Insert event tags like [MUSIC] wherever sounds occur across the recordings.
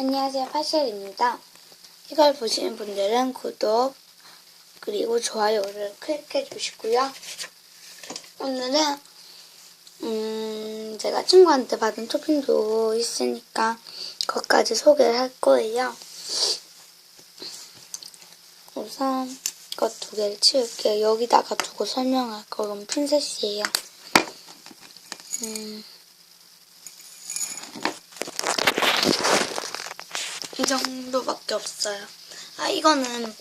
안녕하세요, 파실입니다. 이걸 보시는 분들은 구독, 그리고 좋아요를 클릭해 주시고요. 오늘은, 음, 제가 친구한테 받은 토핑도 있으니까, 그것까지 소개를 할 거예요. 우선, 이것 두 개를 치울게요. 여기다가 두고 설명할 거건 핀셋이에요. 음, 이 정도밖에 없어요. 아, 이거는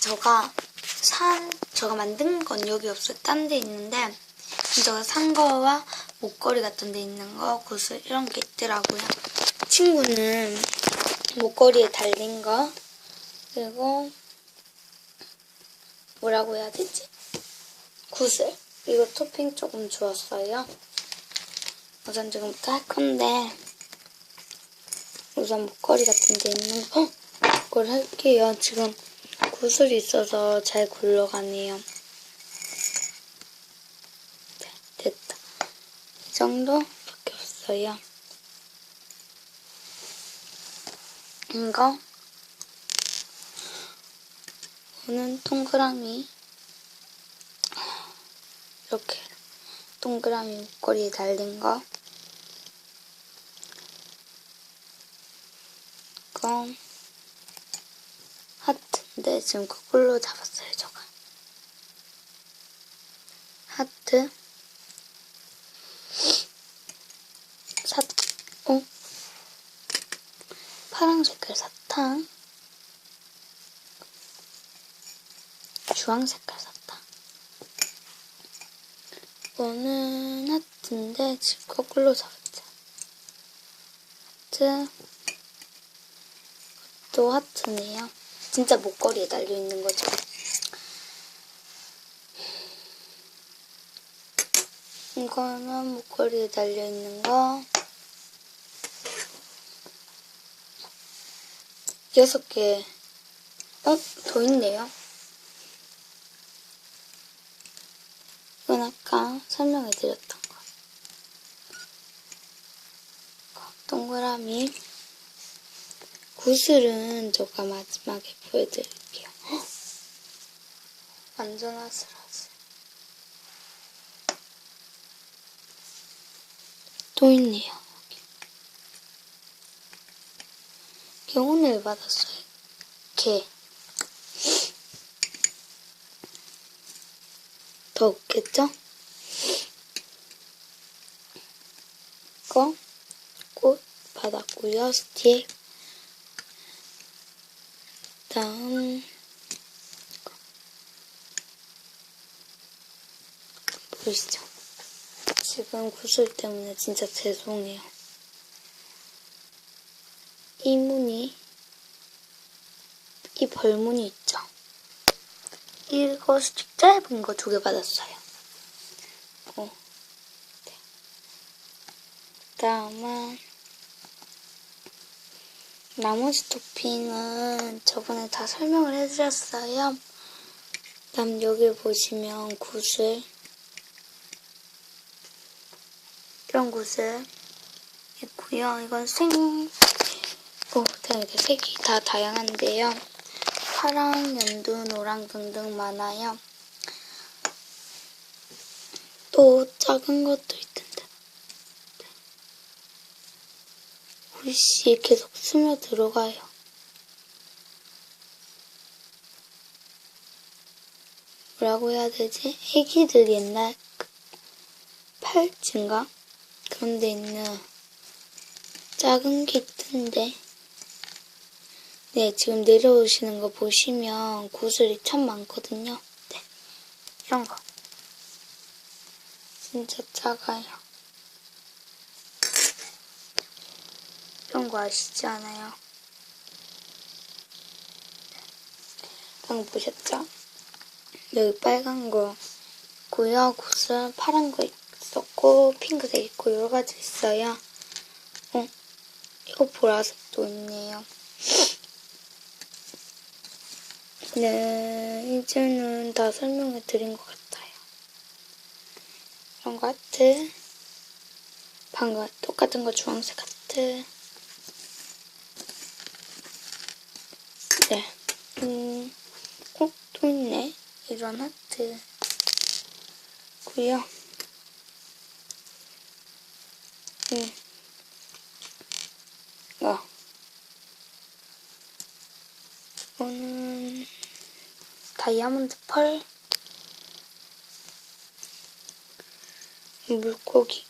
제가 산, 제가 만든 건 여기 없어요. 딴 데 있는데, 제가 산 거와 목걸이 같은 데 있는 거, 구슬 이런 게 있더라고요. 친구는 목걸이에 달린 거, 그리고 뭐라고 해야 되지? 구슬. 이거 토핑 조금 주었어요. 우선 지금부터 할 건데, 우선 목걸이 같은 데 있는 거, 그걸 할게요. 지금 구슬이 있어서 잘 굴러가네요. 자, 됐다. 이 정도밖에 없어요. 이거, 오는 동그라미, 이렇게 동그라미 목걸이에 달린 거, 이거 하트인데 지금 거꾸로 잡았어요, 저가. 하트. 사, 어? 파란 색깔 사탕. 주황 색깔 사탕. 이거는 하트인데 지금 거꾸로 잡았죠. 하트. 또 하트네요. 진짜 목걸이에 달려있는 거죠. 이거는 목걸이에 달려있는 거. 여섯 개. 어? 더 있네요. 이건 아까 설명해드렸던 거. 동그라미. 구슬은 제가 마지막에 보여드릴게요. 헉! 완전 아슬아슬. 또 있네요. 오늘 받았어요. 개. 더 없겠죠? 이거 꽃 받았고요. 스틱. 다음 보이시죠? 지금 구슬 때문에 진짜 죄송해요. 이 무늬, 이 벌무늬 있죠? 이거 스틱 짧은 거 두 개 받았어요. 어. 네. 다음은 나머지 토핑은 저번에 다 설명을 해드렸어요. 다음 여기 보시면 구슬 이런 구슬 있고요. 이건 생... 오, 다행이다. 색이 다 다양한데요. 파랑, 연두, 노랑 등등 많아요. 또 작은 것도 글씨 계속 스며 들어가요. 뭐라고 해야 되지? 애기들 옛날 그 팔찌인가? 그런 데 있는 작은 게 있던데. 네, 지금 내려오시는 거 보시면 구슬이 참 많거든요. 네, 이런 거. 진짜 작아요. 이런 거 아시지 않아요? 방금 보셨죠? 여기 빨간 거 있고요. 구슬 파란 거 있었고 핑크색 있고 여러 가지 있어요. 어? 이거 보라색도 있네요. [SNIFFS] 네, 이제는 다 설명해 드린 것 같아요. 이런 거 하트. 방금 똑같은 거 주황색 하트. 네. 음, 어, 또 있네. 이런 하트. 고요. 음. 어. 이거는 다이아몬드 펄. 물고기.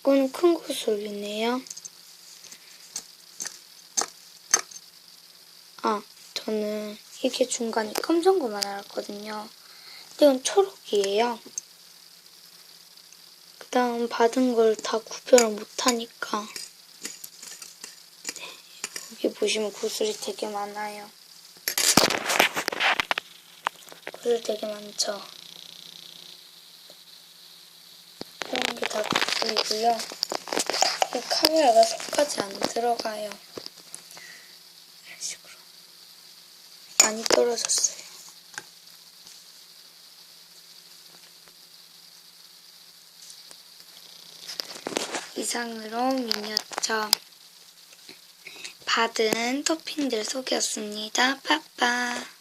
이거는 큰 구슬이네요. 아, 저는 이게 중간에 검정 거만 알았거든요. 근데 이건 초록이에요. 그 다음 받은 걸 다 구별을 못하니까. 네, 여기 보시면 구슬이 되게 많아요. 구슬 되게 많죠? 이런 게 다 구슬이고요. 이 카메라가 속까지 안 들어가요. 이런 식으로. 많이 떨어졌어요. 이상으로 미니어처 받은 토핑들 소개였습니다. 빠빠.